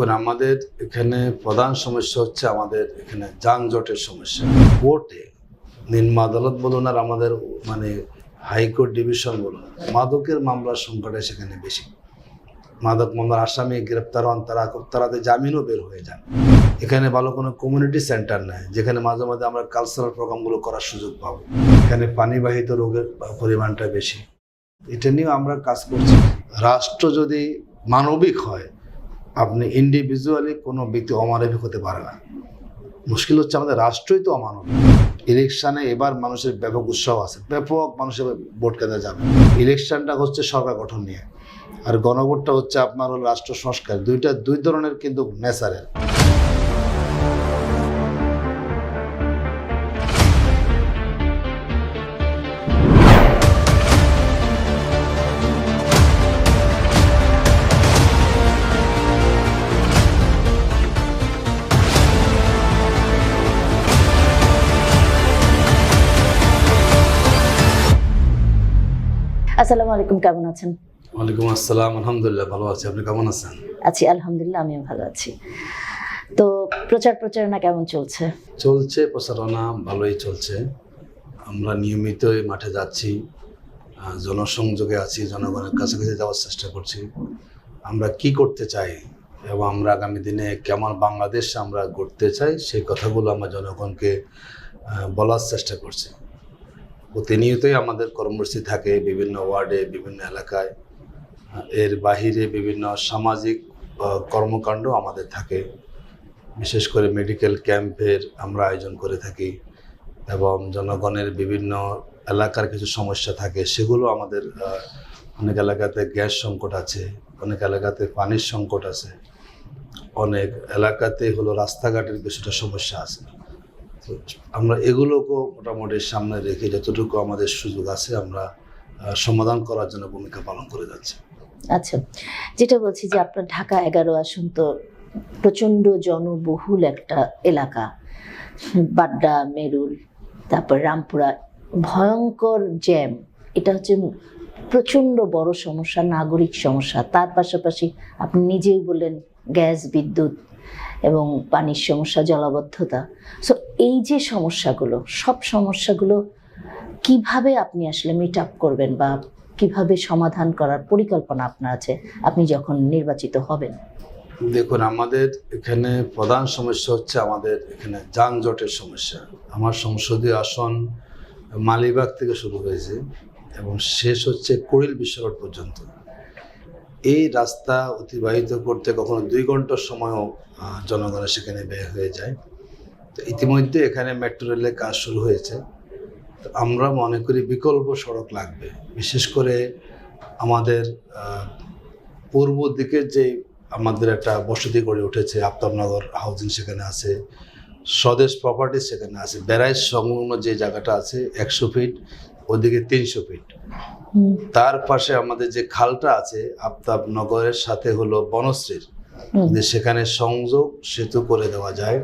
আমাদের এখানে প্রধান সমস্যা হচ্ছে আমাদের এখানে যানজটের সমস্যা। কোর্টে নিম্ন আদালত বলুন আর আমাদের মানে হাইকোর্ট ডিভিশন বলুন, মাদকের মামলার সংখ্যাটা সেখানে বেশি। মাদক মামলার আসামি গ্রেপ্তার হন, তারা খুব তাড়াতাড়ি জামিনও বের হয়ে যান। এখানে ভালো কোনো কমিউনিটি সেন্টার নাই, যেখানে মাঝে মাঝে আমরা কালচারাল প্রোগ্রামগুলো করার সুযোগ পাবো। এখানে পানিবাহিত রোগের পরিমাণটা বেশি। এটা নিয়েও আমরা কাজ করছি। রাষ্ট্র যদি মানবিক হয় আপনি ইন্ডিভিজুয়ালি কোনো ব্যক্তি অমানবিক হতে পারে না। মুশকিল হচ্ছে আমাদের রাষ্ট্রই তো অমানব ইলেকশানে এবার মানুষের ব্যাপক উৎসাহ আছে। ব্যাপক মানুষের ভোট কেন্দ্রে যাবে। ইলেকশনটা হচ্ছে সরকার গঠন নিয়ে। আর গণভোটটা হচ্ছে আপনার হল রাষ্ট্র সংস্কার। দুইটা দুই ধরনের কিন্তু নেচারের আসসালামু আলাইকুম কেমন আছেন? ওয়ালাইকুম আসসালাম আলহামদুলিল্লাহ ভালো আছি। আপনি কেমন আছেন? আছি আলহামদুলিল্লাহ আমিও ভালো আছি। তো প্রচার প্রচারণা কেমন চলছে? চলছে প্রচারণা ভালোই চলছে। আমরা নিয়মিতই মাঠে যাচ্ছি জনসংযোগে আছি জনগণের কাছাকাছি যাওয়ার চেষ্টা করছি। আমরা কি করতে চাই এবং আমরা আগামী দিনে কেমন বাংলাদেশ আমরা গড়তে চাই সেই কথাগুলো আমরা জনগণকে বলার চেষ্টা করছি। প্রতিনিয়তই আমাদের কর্মসূচি থাকে বিভিন্ন ওয়ার্ডে, বিভিন্ন এলাকায়। এর বাহিরে বিভিন্ন সামাজিক কর্মকাণ্ড আমাদের থাকে। বিশেষ করে মেডিকেল ক্যাম্পের আমরা আয়োজন করে থাকি এবং জনগণের বিভিন্ন এলাকার কিছু সমস্যা থাকে, সেগুলো আমাদের অনেক এলাকাতে গ্যাস সংকট আছে, অনেক এলাকাতে পানির সংকট আছে, অনেক এলাকাতে হলো রাস্তাঘাটের কিছুটা সমস্যা আছে। আমরা এগুলোকেও মোটামুটি সামনে রেখে যতটুকু আমাদের সুযোগ আছে আমরা সমাধান করার জন্য ভূমিকা পালন করে যাচ্ছি। আচ্ছা যেটা বলছি যে আপনার ঢাকা এগারো আসন তো প্রচণ্ড জনবহুল একটা এলাকা। বাড্ডা, মেরুল, তারপর রামপুরা, ভয়ঙ্কর জ্যাম। এটা হচ্ছে প্রচণ্ড বড় সমস্যা, নাগরিক সমস্যা। তার পাশাপাশি আপনি নিজেই বললেন, গ্যাস, বিদ্যুৎ এবং পানির সমস্যা, জলাবদ্ধতা। সো এই যে সমস্যাগুলো, সব সমস্যাগুলো কীভাবে আপনি আসলে মিট আপ করবেন বা কীভাবে সমাধান করার পরিকল্পনা আপনার আছে, আপনি যখন নির্বাচিত হবেন? দেখুন, আমাদের এখানে প্রধান সমস্যা হচ্ছে আমাদের এখানে যানজটের সমস্যা। আমার সংসদীয় আসন মালিবাগ থেকে শুরু হয়েছে এবং শেষ হচ্ছে কুড়িল বিশ্ব রোড পর্যন্ত। এই রাস্তা অতিবাহিত করতে কখনো দুই ঘণ্টার সময়ও জনগণের সেখানে ব্যয় হয়ে যায়। তো ইতিমধ্যে এখানে মেট্রো রেলের কাজ শুরু হয়েছে। তো আমরা মনে করি বিকল্প সড়ক লাগবে। বিশেষ করে আমাদের পূর্ব দিকের যে আমাদের একটা বসতি গড়ে উঠেছে, আফতাবনগর হাউজিং সেখানে আছে, স্বদেশ প্রপার্টি সেখানে আছে ব্যারাইজ সংলগ্ন যে জায়গাটা আছে একশো ফিট ওদিকে তিনশো ফিট তার পাশে আমাদের যে খালটা আছে আফতাবনগরের সাথে হলো বনশ্রীর। যে সেখানে সংযোগ সেতু করে দেওয়া যায়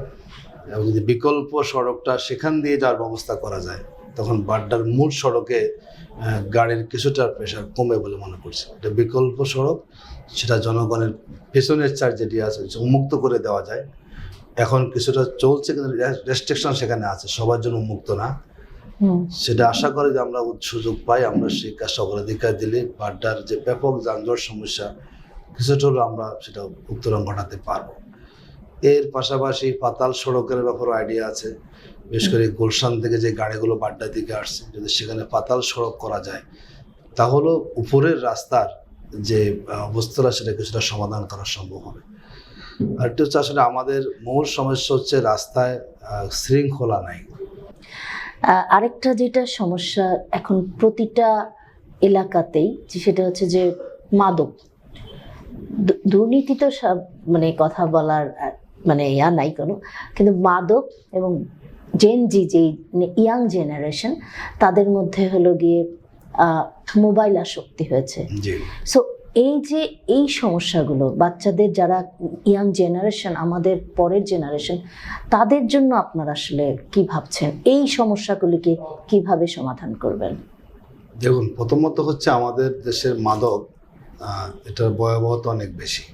এবং যদি বিকল্প সড়কটা সেখান দিয়ে যাওয়ার ব্যবস্থা করা যায় তখন বাড্ডার মূল সড়কে গাড়ির কিছুটা প্রেশার কমে বলে মনে করছি। এটা বিকল্প সড়ক সেটা জনগণের পেছনের চার যেটি আছে উন্মুক্ত করে দেওয়া যায়। এখন কিছুটা চলছে কিন্তু রেস্ট্রিকশন সেখানে আছে সবার জন্য উন্মুক্ত না। সেটা আশা করে যে আমরা সুযোগ পাই, আমরা সেই কাজটা অগ্রাধিকার দিলে বাড্ডার যে ব্যাপক যানজট সমস্যা, কিছুটা হলেও আমরা সেটা উত্তরণ ঘটাতে পারব। এর পাশাপাশি পাতাল সড়কের ব্যাপারও আইডিয়া আছে। বিশেষ করে গুলশান থেকে যে গাড়িগুলো বাড্ডার দিকে আসছে, যদি সেখানে পাতাল সড়ক করা যায় তাহলে উপরের রাস্তার যে অবস্থাটা সেটা কিছুটা সমাধান করা সম্ভব হবে। আর একটা হচ্ছে আসলে আমাদের মূল সমস্যা হচ্ছে রাস্তায় শৃঙ্খলা নাই। আরেকটা যেটা সমস্যা এখন প্রতিটা এলাকাতেই যে সেটা হচ্ছে যে মাদক। দুর্নীতি তো সব- মানে কথা বলার মানে ইয়া নাই কোনো কিন্তু মাদক এবং জেন জি যে ইয়াং জেনারেশন তাদের মধ্যে হলো গিয়ে মোবাইল আসক্তি হয়েছে। সো এই যে এই সমস্যাগুলো বাচ্চাদের যারা ইয়াং জেনারেশন আমাদের পরের জেনারেশন তাদের জন্য আপনারা আসলে কি ভাবছেন? এই সমস্যাগুলিকে কীভাবে সমাধান করবেন? দেখুন প্রথমত হচ্ছে আমাদের দেশের মাদক এটার ভয়াবহতা অনেক বেশি।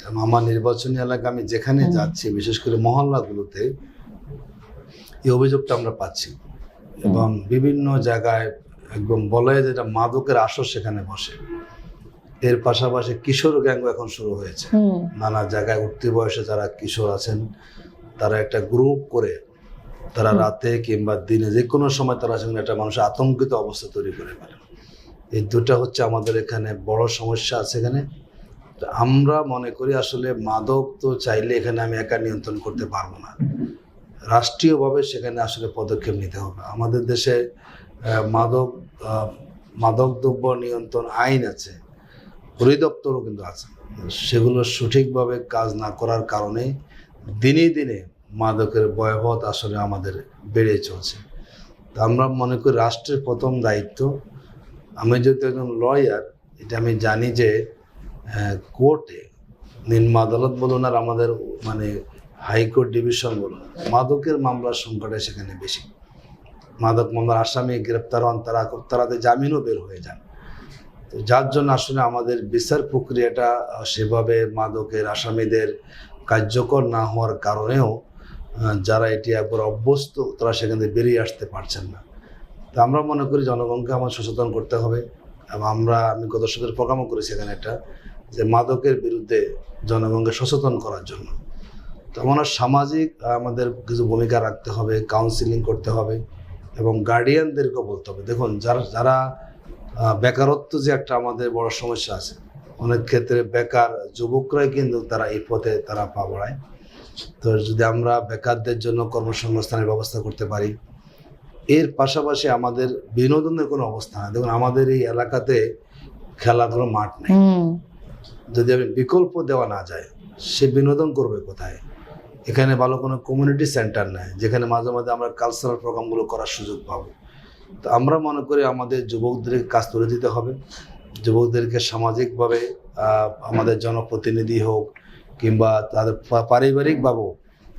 কারণ আমার নির্বাচনী এলাকা আমি যেখানে যাচ্ছি বিশেষ করে মহল্লাগুলোতে এই অভিযোগটা আমরা পাচ্ছি। এবং বিভিন্ন জায়গায় একদম বলে যেটা মাদকের আসর সেখানে বসে। এর পাশাপাশি কিশোর গ্যাং এখন শুরু হয়েছে। নানা জায়গায় উঠতি বয়সে যারা কিশোর আছেন তারা একটা গ্রুপ করে তারা রাতে কিংবা দিনে যে কোনো সময় তারা সেখানে একটা মানুষের আতঙ্কিত অবস্থা তৈরি করে ফেলে। এই দুটা হচ্ছে আমাদের এখানে বড় সমস্যা আছে এখানে। আমরা মনে করি আসলে মাদক তো চাইলে এখানে আমি একা নিয়ন্ত্রণ করতে পারব না। রাষ্ট্রীয়ভাবে সেখানে আসলে পদক্ষেপ নিতে হবে। আমাদের দেশে মাদক আহ, মাদক দ্রব্য নিয়ন্ত্রণ আইন আছে। পরিদপ্তরও কিন্তু আছে। সেগুলো সঠিকভাবে কাজ না করার কারণে দিনে দিনে মাদকের ভয়াবহতা আসলে আমাদের বেড়ে চলছে। তো আমরা মনে করি রাষ্ট্রের প্রথম দায়িত্ব। আমি যেহেতু একজন লয়ার এটা আমি জানি যে কোর্টে নিম্ন আদালত বলুন আর আমাদের মানে হাইকোর্ট ডিভিশন বলুন, মাদকের মামলার সংখ্যাটা সেখানে বেশি। মাদক মামলার আসামি, গ্রেপ্তার হন তারা খুব তাড়াতাড়ি জামিনও বের হয়ে যান। যার জন্য আসলে আমাদের বিচার প্রক্রিয়াটা সেভাবে মাদকের, আসামিদের কার্যকর না হওয়ার কারণেও যারা এটি একবার অভ্যস্ত, তারা সেখান থেকে বেরিয়ে আসতে পারছেন না। তো আমরা মনে করি জনগণকে আমার সচেতন করতে হবে এবং আমরা, আমি গত সপ্তাহের প্রোগ্রামও করেছি এখানে একটা, যে মাদকের বিরুদ্ধে জনগণকে সচেতন করার জন্য। তো আমরা সামাজিক আমাদের কিছু ভূমিকা রাখতে হবে কাউন্সিলিং করতে হবে এবং গার্ডিয়ানদেরকেও বলতে হবে। দেখুন, যারা যারা বেকারত্ব যে একটা আমাদের বড় সমস্যা আছে। অনেক ক্ষেত্রে বেকার যুবকরাই কিন্তু তারা এই পথে তারা পা বাড়ায়। তো যদি আমরা বেকারদের জন্য কর্মসংস্থানের ব্যবস্থা করতে পারি এর পাশাপাশি আমাদের বিনোদনের কোনো অবস্থা নেই। দেখুন আমাদের এই এলাকাতে খেলার কোনো মাঠ নেই। যদি আমি বিকল্প দেওয়া না যায় সে বিনোদন করবে কোথায়? এখানে ভালো কোনো কমিউনিটি সেন্টার নেই যেখানে মাঝে মাঝে আমরা কালচারাল প্রোগ্রামগুলো করার সুযোগ পাবো। তো আমরা মনে করি আমাদের যুবকদেরকে কাজ তুলে দিতে হবে। যুবকদেরকে সামাজিকভাবে আমাদের জনপ্রতিনিধি হোক কিংবা তাদের পারিবারিকভাবেও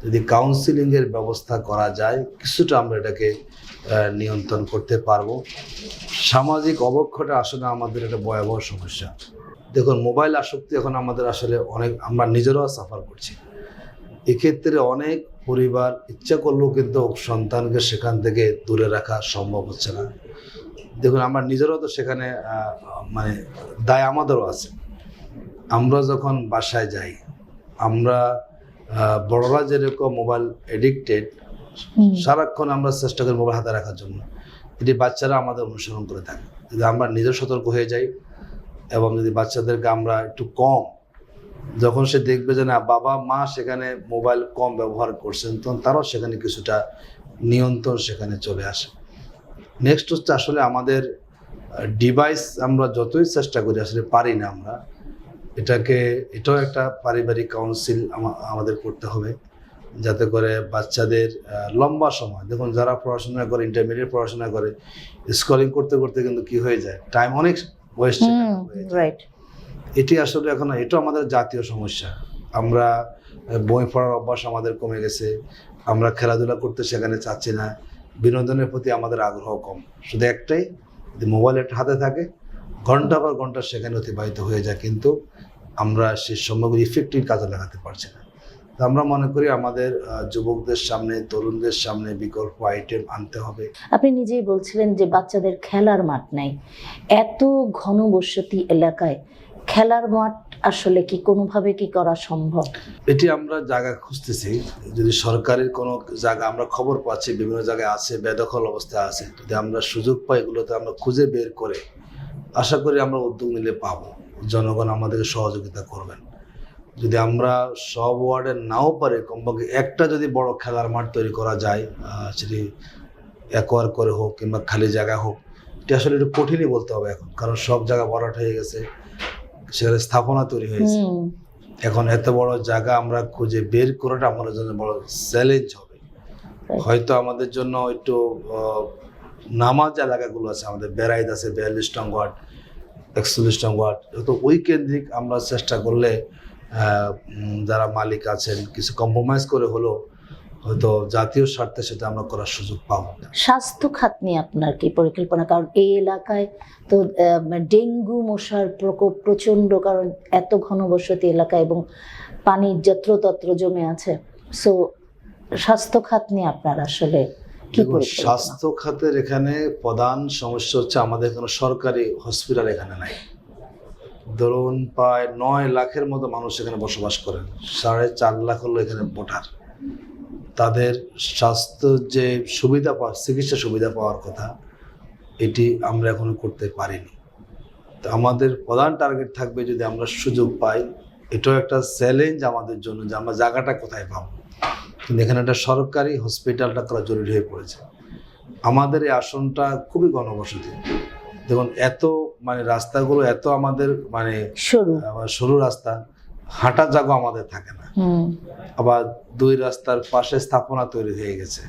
যদি কাউন্সিলিংয়ের ব্যবস্থা করা যায়, কিছুটা আমরা এটাকে নিয়ন্ত্রণ করতে পারব। সামাজিক অবক্ষটা আসলে আমাদের একটা ভয়াবহ সমস্যা। দেখুন, মোবাইল আসক্তি এখন আমাদের আসলে অনেক, আমরা নিজেরাও সাফার করছি। এক্ষেত্রে অনেক পরিবার ইচ্ছা করলেও কিন্তু সন্তানকে সেখান থেকে দূরে রাখা সম্ভব হচ্ছে না। দেখুন আমরা নিজেরাও তো সেখানে মানে দায় আমাদেরও আছে। আমরা যখন বাসায় যাই আমরা বড়রা যেরকম মোবাইল এডিক্টেড সারাক্ষণ আমরা চেষ্টা করি মোবাইল হাতে রাখার জন্য। এটি বাচ্চারা আমাদের অনুসরণ করে থাকে যদি আমরা নিজে সতর্ক হয়ে যাই এবং যদি বাচ্চাদেরকে আমরা একটু কম যখন সে দেখবে যে না বাবা মা সেখানে মোবাইল কম ব্যবহার করছেন তখন তারাও সেখানে কিছুটা নিয়ন্ত্রণ সেখানে চলে আসে। নেক্সট হচ্ছে আসলে আমাদের ডিভাইস আমরা যতই চেষ্টা করি আসলে পারি না আমরা। এটাকে এটাও একটা পারিবারিক কাউন্সিল আমাদের করতে হবে। যাতে করে বাচ্চাদের লম্বা সময় দেখুন যারা পড়াশোনা করে ইন্টারমিডিয়েট পড়াশোনা করে স্কলিং করতে করতে কিন্তু কি হয়ে যায়? টাইম অনেক ওয়েস্ট হুম রাইট এটি আসলে এখন এটা আমাদের জাতীয় সমস্যা। আমরা বই পড়ার অভ্যাস আমাদের কমে গেছে। আমরা খেলাধুলা করতে সেখানে চাচ্ছি না। বিনোদনের প্রতি আমাদের আগ্রহ কম। শুধু একটাই, যদি মোবাইল একটা হাতে থাকে, ঘণ্টা পর ঘণ্টা সেখানে অতিবাহিত হয়ে যায়। কিন্তু আমরা সেই সময়গুলো ইফেক্টিভ কাজে লাগাতে পারছি না। তো আমরা মনে করি আমাদের যুবকদের সামনে, তরুণদের সামনে বিকল্প আইটেম আনতে হবে। আপনি নিজেই বলছিলেন যে বাচ্চাদের খেলার মাঠ নাই। এত ঘনবসতি এলাকায় খেলার মাঠ আসলে কি কোনোভাবে কি করা সম্ভব? এটি আমরা জায়গা খুঁজতেছি। যদি সরকারের কোনো জায়গা আমরা খবর পাচ্ছি, বিভিন্ন জায়গায় আছে, বেদখল অবস্থায় আছে, যদি আমরা সুযোগ পাই এগুলোতে আমরা খুঁজে বের করে আশা করি আমরা উদ্যোগ নিলে পাবো। জনগণ আমাদেরকে সহযোগিতা করবেন। যদি আমরা সব ওয়ার্ডে নাও পারি, কমপক্ষে একটা যদি বড় খেলার মাঠ তৈরি করা যায় সেটি একোয়ার করে হোক কিংবা খালি জায়গা হোক, এটা আসলে একটু কঠিনই বলতে হবে এখন, কারণ সব জায়গা ভরাট হয়ে গেছে। সেখানে স্থাপনা তৈরি হয়েছে। এখন এত বড় জায়গা আমরা খুঁজে বের করাটা আমাদের জন্য বড় চ্যালেঞ্জ হবে। হয়তো আমাদের জন্য একটু নামাজ এলাকাগুলো আছে আমাদের বেড়াইত আছে বিয়াল্লিশ টং ওয়ার্ড একচল্লিশ টং ওয়ার্ড। তো ওই কেন্দ্রিক আমরা চেষ্টা করলে আহ, যারা মালিক আছেন কিছু কম্প্রোমাইজ করে হলেও হয়তো জাতীয় স্বার্থে সেটা আমরা করার সুযোগ পাবো স্বাস্থ্য খাত নিয়ে আপনার কি পরিকল্পনা? কারণ এই এলাকায় তো ডেঙ্গু মশার প্রকোপ প্রচণ্ড কারণ এত ঘনবসতি এলাকা এবং পানি যত্রতত্র জমে আছে। সো স্বাস্থ্য খাত নিয়ে আপনার আসলে স্বাস্থ্য খাতের এখানে প্রধান সমস্যা হচ্ছে আমাদের কোনো সরকারি হসপিটাল এখানে নাই। ধরুন প্রায় নয় লাখের মতো মানুষ এখানে বসবাস করেন। সাড়ে চার লাখ হলো এখানে ভোটার। তাদের স্বাস্থ্য যে সুবিধা পাওয়ার চিকিৎসা সুবিধা পাওয়ার কথা এটি আমরা এখনও করতে পারিনি। তো আমাদের প্রধান টার্গেট থাকবে যদি আমরা সুযোগ পাই এটাও একটা চ্যালেঞ্জ আমাদের জন্য যে আমরা জায়গাটা কোথায় পাবো। কিন্তু এখানে একটা সরকারি হসপিটালটা করা জরুরি হয়ে পড়েছে। আমাদের এই আসনটা খুবই গণবসতি দেখুন এত মানে রাস্তাগুলো এত আমাদের মানে সরু। সরু রাস্তা হাঁটা জায়গা আমাদের থাকে না। আবার দুই রাস্তার পাশে স্থাপনা তৈরি হয়ে গেছে।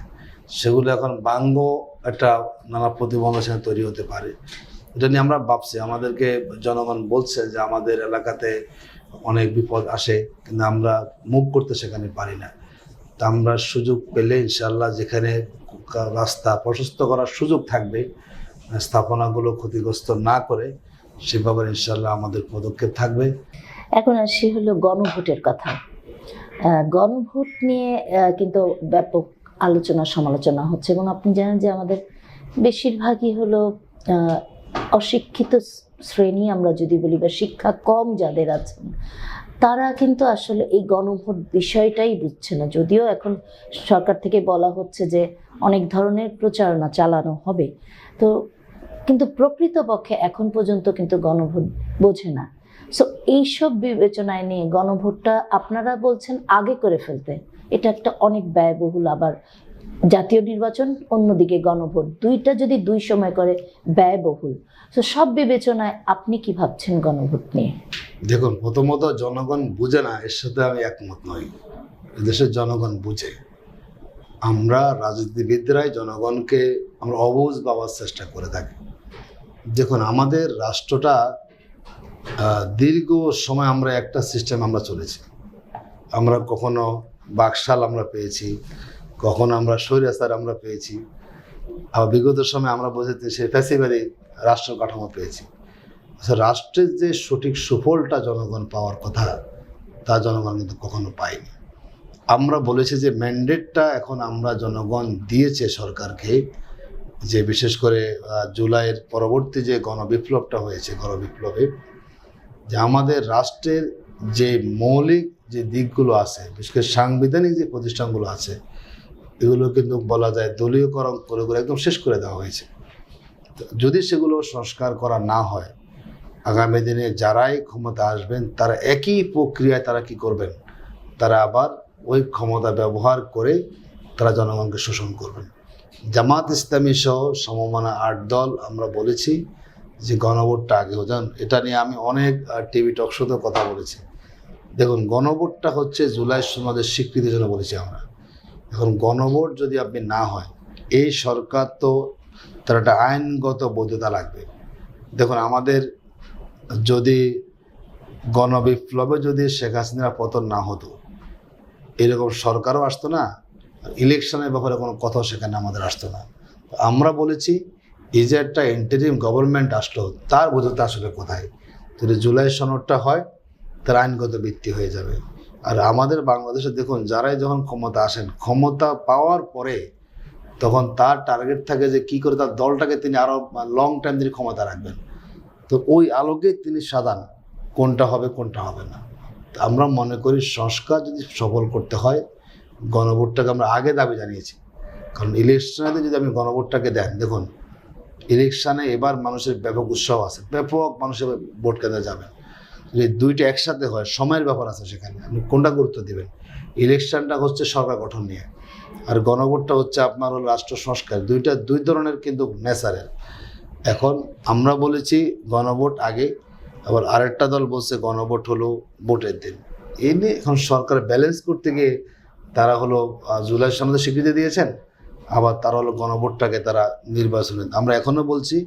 সেগুলো এখন বাঙ্গ একটা নানা প্রতিবন্ধক সেখানে তৈরি হতে পারে। এটা নিয়ে আমরা ভাবছি। আমাদেরকে জনগণ বলছে যে আমাদের এলাকাতে অনেক বিপদ আসে কিন্তু আমরা মুভ করতে সেখানে পারি না। তা আমরা সুযোগ পেলে ইনশাল্লাহ যেখানে রাস্তা প্রশস্ত করার সুযোগ থাকবে স্থাপনাগুলো ক্ষতিগ্রস্ত না করে সেভাবে ইনশাল্লাহ আমাদের পদক্ষেপ থাকবে। এখন আসি হলো গণভোটের কথা। গণভোট নিয়ে কিন্তু ব্যাপক আলোচনা, সমালোচনা হচ্ছে এবং আপনি জানেন যে আমাদের বেশিরভাগই হলো অশিক্ষিত শ্রেণি আমরা যদি বলি বা শিক্ষা কম যাদের আছেন তারা কিন্তু আসলে এই গণভোট বিষয়টাই বুঝছে না। যদিও এখন সরকার থেকে বলা হচ্ছে যে অনেক ধরনের প্রচারণা চালানো হবে। তো কিন্তু প্রকৃতপক্ষে এখন পর্যন্ত কিন্তু গণভোট বোঝে না। সো এইসব বিবেচনায় নিয়ে গণভোটটা আপনারা বলছেন আগে করে ফেলতে। এটা একটা অনেক ব্যয়বহুল আবার জাতীয় নির্বাচন, অন্যদিকে গণভোট। দুইটা যদি দুই সময় করে, ব্যয়বহুল। তো সব বিবেচনায় আপনি কি ভাবছেন গণভোট নিয়ে? দেখুন, প্রথমত জনগণ বুঝে না, এর সাথে আমি একমত নই। দেশের জনগণ বুঝে। আমরা রাজনীতিবিদরাই জনগণকে আমরা অবুঝ পাওয়ার চেষ্টা করে থাকি। দেখুন, আমাদের রাষ্ট্রটা দীর্ঘ সময় আমরা একটা সিস্টেম আমরা চলেছি। আমরা কখনো বাকশাল আমরা পেয়েছি কখনো আমরা স্বৈরাচার আমরা পেয়েছি। আবার বিগত সময় আমরা বুঝেছি সে ফ্যাসিবাদী রাষ্ট্র কাঠামো পেয়েছি। আচ্ছা, রাষ্ট্রের যে সঠিক সুফলটা জনগণ পাওয়ার কথা তা জনগণ কিন্তু কখনো পায়নি। আমরা বলেছি যে ম্যান্ডেটটা এখন আমরা জনগণ দিয়েছে সরকারকে যে বিশেষ করে জুলাইয়ের পরবর্তী যে গণবিপ্লবটা হয়েছে গণবিপ্লবে যে আমাদের রাষ্ট্রের যে মৌলিক যে দিকগুলো আছে, বিশেষ করে সাংবিধানিক যে প্রতিষ্ঠানগুলো আছে, এগুলো কিন্তু বলা যায় দলীয়করণ করে করে একদম শেষ করে দেওয়া হয়েছে। যদি সেগুলো সংস্কার করা না হয়, আগামী দিনে যারাই ক্ষমতা আসবেন, তারা একই প্রক্রিয়ায় তারা কি করবেন? তারা আবার ওই ক্ষমতা ব্যবহার করে তারা জনগণকে শোষণ করবেন। জামাত ইসলামী সহ সমমানা আট দল আমরা বলেছি যে গণভোটটা আগে হন এটা নিয়ে আমি অনেক টিভি টক শোতে কথা বলেছি। দেখুন, গণভোটটা হচ্ছে জুলাই সমাজের স্বীকৃতির জন্য বলেছি আমরা। এখন গণভোট যদি আপনি না হয়, এই সরকার তো তার একটা আইনগত বৈধতা লাগবে। দেখুন, আমাদের যদি গণবিপ্লবে যদি শেখ হাসিনার পতন না হতো, এরকম সরকারও আসতো না ইলেকশনের ব্যাপারে কোনো কথাও সেখানে আমাদের আসতো না। আমরা বলেছি এই যে একটা ইন্টারিম গভর্নমেন্ট আসলো, তার বোঝাতে আসলে কোথায়? যদি জুলাই সনদটা হয়, তার আইনগত ভিত্তি হয়ে যাবে। আর আমাদের বাংলাদেশে দেখুন, যারাই যখন ক্ষমতা আসেন, ক্ষমতা পাওয়ার পরে তখন তার টার্গেট থাকে যে কি করে তার দলটাকে তিনি আরও লং টাইম তিনি ক্ষমতা রাখবেন। তো ওই আলোকে তিনি সাজান, কোনটা হবে কোনটা হবে না। তো আমরা মনে করি সংস্কার যদি সফল করতে হয়, গণভোটটাকে আমরা আগে দাবি জানিয়েছি। কারণ ইলেকশনে যদি আমি গণভোটটাকে দেন, দেখুন ইলেকশনে এবার মানুষের ব্যাপক উৎসাহ আছে। ব্যাপক মানুষের ভোট কেন্দ্রে যাবেন যদি দুইটা একসাথে হয়, সময়ের ব্যাপার আছে সেখানে। আপনি কোনটা গুরুত্ব দেবেন? ইলেকশনটা হচ্ছে সরকার গঠন নিয়ে। আর গণভোটটা হচ্ছে আপনার হলো রাষ্ট্র সংস্কার। দুইটা, দুই ধরনের কিন্তু নেচারের এখন আমরা বলেছি গণভোট আগে, আবার আরেকটা দল বলছে গণভোট হলো ভোটের দিন। এই নিয়ে এখন সরকার ব্যালেন্স করতে গিয়ে তারা হলো জুলাই সনদে স্বীকৃতি দিয়েছেন। আবার তারা হলো গণভোটটাকে তারা নির্বাচনে আমরা এখনও বলছি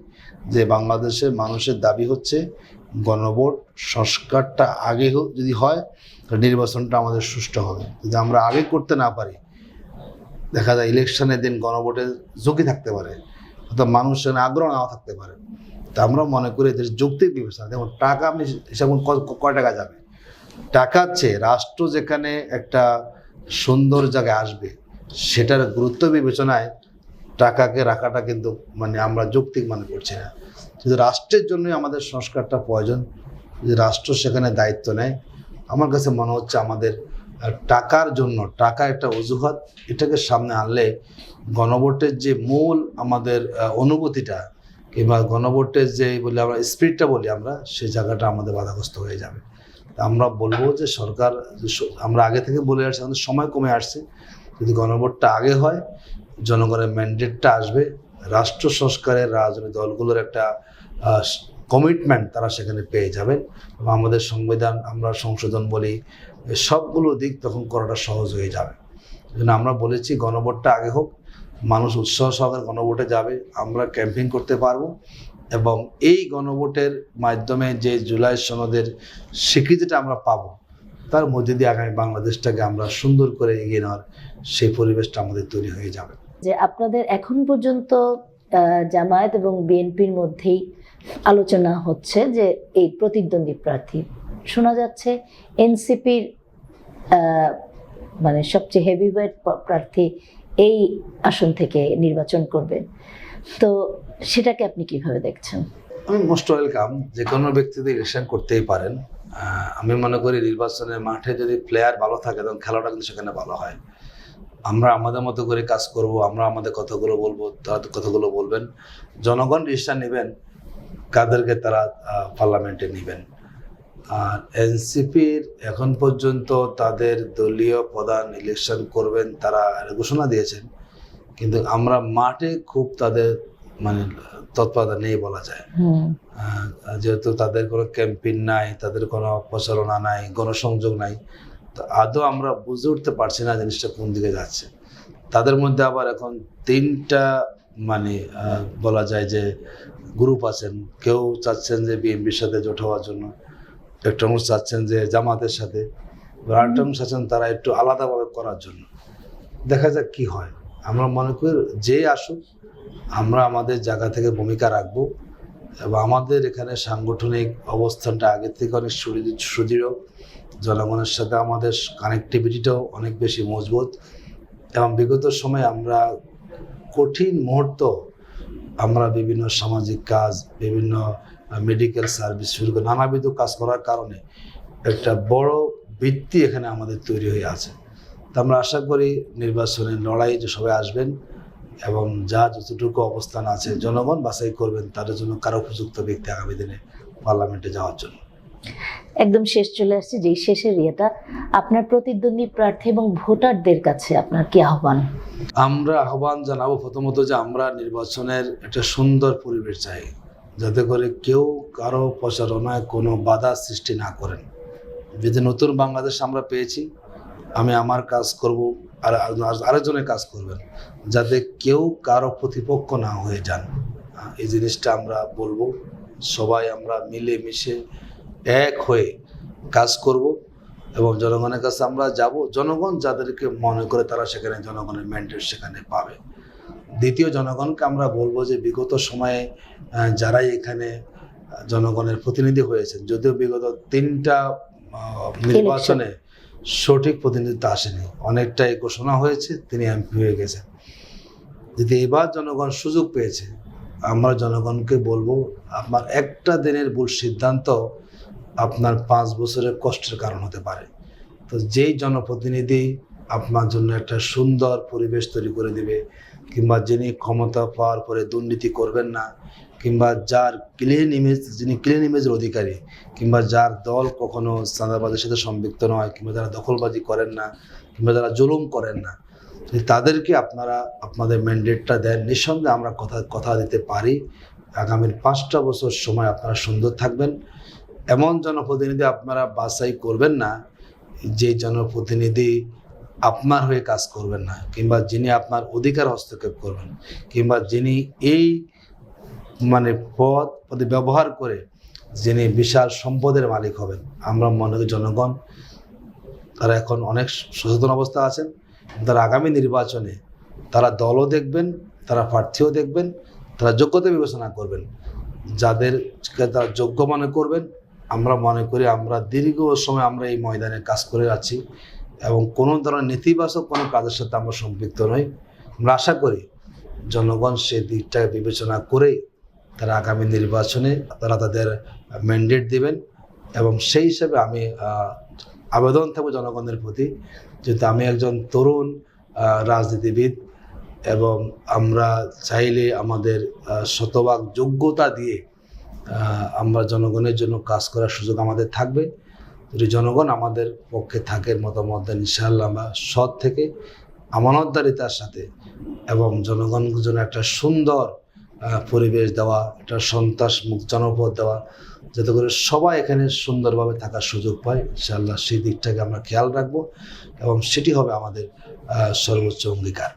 যে বাংলাদেশের মানুষের দাবি হচ্ছে গণভোট সংস্কারটা আগে যদি হয় তো নির্বাচনটা আমাদের সুষ্ঠু হবে। যদি আমরা আগে করতে না পারি, দেখা যায় ইলেকশনের দিন গণভোটের ঝুঁকি থাকতে পারে, অর্থাৎ মানুষের আগ্রহ নাও থাকতে পারে। তা আমরা মনে করি এদের যৌক্তিক বিবেচনা। যেমন টাকা, আপনি হিসাব কয় টাকা যাবে? টাকার চেয়ে রাষ্ট্র যেখানে একটা সুন্দর জায়গায় আসবে সেটার গুরুত্ব বিবেচনায় টাকাকে রাখাটা কিন্তু মানে আমরা যৌক্তিক মনে করছি না। কিন্তু রাষ্ট্রের জন্যই আমাদের সংস্কারটা প্রয়োজন। যদি রাষ্ট্র সেখানে দায়িত্ব নেয়, আমার কাছে মনে হচ্ছে আমাদের টাকার জন্য, টাকা একটা অজুহাত, এটাকে সামনে আনলে গণভোটের যে মূল আমাদের অনুভূতিটা কিংবা গণভোটের যে বলি আমরা স্পিরিটটা বলি আমরা সেই জায়গাটা আমাদের বাধাগ্রস্ত হয়ে যাবে। আমরা বলব যে সরকার, আমরা আগে থেকে বলে আসছি, আমাদের সময় কমে আসছে। যদি গণভোটটা আগে হয়, জনগণের ম্যান্ডেটটা আসবে, রাষ্ট্র সংস্কারের রাজনৈতিক দলগুলোর একটা কমিটমেন্ট তারা সেখানে পেয়ে যাবেন। এবং আমাদের সংবিধান, আমরা সংশোধন বলি সবগুলো দিক তখন করাটা সহজ হয়ে যাবে। জন্য আমরা বলেছি গণভোটটা আগে হোক, মানুষ উৎসাহ সহকারে গণভোটে যাবে, আমরা ক্যাম্পেইন করতে পারব। এবং এই গণভোটের মাধ্যমে যে জুলাই সনদের স্বীকৃতিটা আমরা পাবো তার মধ্যে দিয়ে আগামী বাংলাদেশটাকে আমরা সুন্দর করে এগিয়ে নেওয়ার সেই পরিবেশটা আমাদের তৈরি হয়ে যাবে। যে আপনাদের এখন পর্যন্ত জামায়াত এবং বিএনপির মধ্যেই আলোচনা হচ্ছে যে এই প্রতিদ্বন্দ্বী প্রার্থী। শোনা যাচ্ছে এনসিপির মানে সবচেয়ে হেভিওয়েট প্রার্থী এই আসন থেকে নির্বাচন করবেন। তো সেটাকে আপনি কীভাবে দেখছেন? আমি মোস্ট ওয়েলকাম যে কোনো ব্যক্তিদের ইলেকশন করতেই পারেন। আমি মনে করি নির্বাচনের মাঠে যদি প্লেয়ার ভালো থাকে, তখন খেলাটা কিন্তু সেখানে ভালো হয়। আমরা আমাদের মতো করে কাজ করব, আমরা আমাদের কথাগুলো বলব, তারা কথাগুলো বলবেন। জনগণ ডিসিশন নেবেন কাদেরকে তারা পার্লামেন্টে নেবেন। আর এনসিপির এখন পর্যন্ত তাদের দলীয় প্রধান ইলেকশন করবেন, তারা ঘোষণা দিয়েছেন। কিন্তু আমরা মাঠে খুব তাদের মানে তৎপরতা নেই বলা যায়। যেহেতু তাদের কোনো ক্যাম্পেইন নাই তাদের কোনো প্রচারণা নাই গণসংযোগ নাই তো আদৌ আমরা বুঝে উঠতে পারছি না জিনিসটা কোন দিকে যাচ্ছে। তাদের মধ্যে আবার এখন তিনটা মানে বলা যায় যে গ্রুপ আছেন। কেউ চাচ্ছেন যে বিএনপির সাথে জোট হওয়ার জন্য একটা অংশ চাচ্ছেন যে জামাতের সাথে আরেকটা অংশ চাচ্ছেন তারা একটু আলাদাভাবে করার জন্য। দেখা যাক কি হয়। আমরা মনে করি যে আসুক আমরা আমাদের জায়গা থেকে ভূমিকা রাখব এবং আমাদের এখানে সাংগঠনিক অবস্থানটা আগের থেকে অনেক সুদৃঢ়। জনগণের সাথে আমাদের কানেক্টিভিটিটাও অনেক বেশি মজবুত। এবং বিগত সময়ে আমরা কঠিন মুহূর্ত আমরা বিভিন্ন সামাজিক কাজ, বিভিন্ন মেডিকেল সার্ভিস নানাবিধ কাজ করার কারণে একটা বড় ভিত্তি এখানে আমাদের তৈরি হয়ে আছে। তা আমরা আশা করি নির্বাচনের লড়াই যে সবাই আসবেন এবং যা যতটুকু অবস্থান আছে জনগণ বাছাই করবেন তাদের জন্য কারও উপযুক্ত ব্যক্তি আগামী দিনে পার্লামেন্টে যাওয়ার জন্য। একদম শেষ চলে আসছে যেই শেষের ইয়েটা। আপনার প্রতিদ্বন্দ্বী প্রার্থী এবং ভোটারদের কাছে আপনার কি আহ্বান? আমরা আহ্বান জানাব প্রথমত যে আমরা নির্বাচনের একটা সুন্দর পরিবেশ চাই যাতে করে কেউ কারও প্রচারণায় কোনো বাধা সৃষ্টি না করেন। যদি নতুন বাংলাদেশ আমরা পেয়েছি আমি আমার কাজ করব আর আর- আরেকজনের কাজ করবেন যাতে কেউ কারও প্রতিপক্ষ না হয়ে যান। এই জিনিসটা আমরা বলব সবাই আমরা মিলে মিশে এক হয়ে কাজ করব এবং জনগণের কাছে আমরা যাব। জনগণ যাদেরকে মনে করে তারা সেখানে জনগণের ম্যান্ডেট সেখানে পাবে। দ্বিতীয় জনগণকে আমরা বলব যে বিগত সময়ে যারাই এখানে জনগণের প্রতিনিধি হয়েছেন যদিও বিগত তিনটা নির্বাচনে সঠিক প্রতিনিধিত্ব আসেনি। অনেকটাই ঘোষণা হয়েছে, তিনি এমপি হয়ে গেছেন। যদি এবার জনগণ সুযোগ পেয়েছে, আমরা জনগণকে বলব, আপনার একটা দিনের ভুল সিদ্ধান্ত আপনার পাঁচ বছরের কষ্টের কারণ হতে পারে। তো যেই জনপ্রতিনিধি আপনার জন্য একটা সুন্দর পরিবেশ তৈরি করে দিবে, কিংবা যিনি ক্ষমতা পাওয়ার পরে দুর্নীতি করবেন না কিংবা যার ক্লিন ইমেজ যিনি ক্লিন ইমেজের অধিকারী, কিংবা যার দল কখনো চাঁদাবাজের সাথে সম্পৃক্ত নয়, কিংবা যারা দখলবাজি করেন না, কিংবা যারা জুলুম করেন না তাদেরকে আপনারা আপনাদের ম্যান্ডেটটা দেন, নিঃসন্দেহে আমরা কথা কথা দিতে পারি। আগামীর পাঁচটা বছর সময় আপনারা সুন্দর থাকবেন। এমন জনপ্রতিনিধি আপনারা বাছাই করবেন না, যে জনপ্রতিনিধি আপনার হয়ে কাজ করবেন না, কিংবা যিনি আপনার অধিকার হস্তক্ষেপ করবেন, কিংবা যিনি এই মানে পদ, পদে ব্যবহার করে যিনি বিশাল সম্পদের মালিক হবেন। আমরা মনে করি জনগণ, তারা এখন অনেক সচেতন অবস্থা আছেন। তারা আগামী নির্বাচনে তারা দলও দেখবেন, তারা প্রার্থীও দেখবেন, তারা যোগ্যতা বিবেচনা করবেন। যাদেরকে তারা যোগ্য মনে করবেন, আমরা মনে করি আমরা দীর্ঘ সময় আমরা এই ময়দানে কাজ করে আছি এবং কোনো ধরনের নেতিবাচক কোনো কাজের সাথে আমরা সম্পৃক্ত নই। আমরা আশা করি জনগণ সে দিকটাকে বিবেচনা করে তারা আগামী নির্বাচনে তারা তাদের ম্যান্ডেট দিবেন এবং সেই হিসেবে আমি আবেদন থাকব জনগণের প্রতি যেহেতু আমি একজন তরুণ রাজনীতিবিদ এবং আমরা চাইলে আমাদের শতভাগ যোগ্যতা দিয়ে আমরা জনগণের জন্য কাজ করার সুযোগ আমাদের থাকবে। যদি জনগণ আমাদের পক্ষে থাকে মতামত দেন ইনশাআল্লাহ আমরা সৎ থেকে আমানতদারিতার সাথে এবং জনগণের জন্য একটা সুন্দর পরিবেশ দেওয়া, একটা সন্ত্রাস মুখ জনপদ দেওয়া, যাতে করে সবাই এখানে সুন্দরভাবে থাকার সুযোগ পায়। ইনশাআল্লাহ সেই দিকটাকে আমরা খেয়াল রাখব এবং সেটি হবে আমাদের সর্বোচ্চ অঙ্গীকার।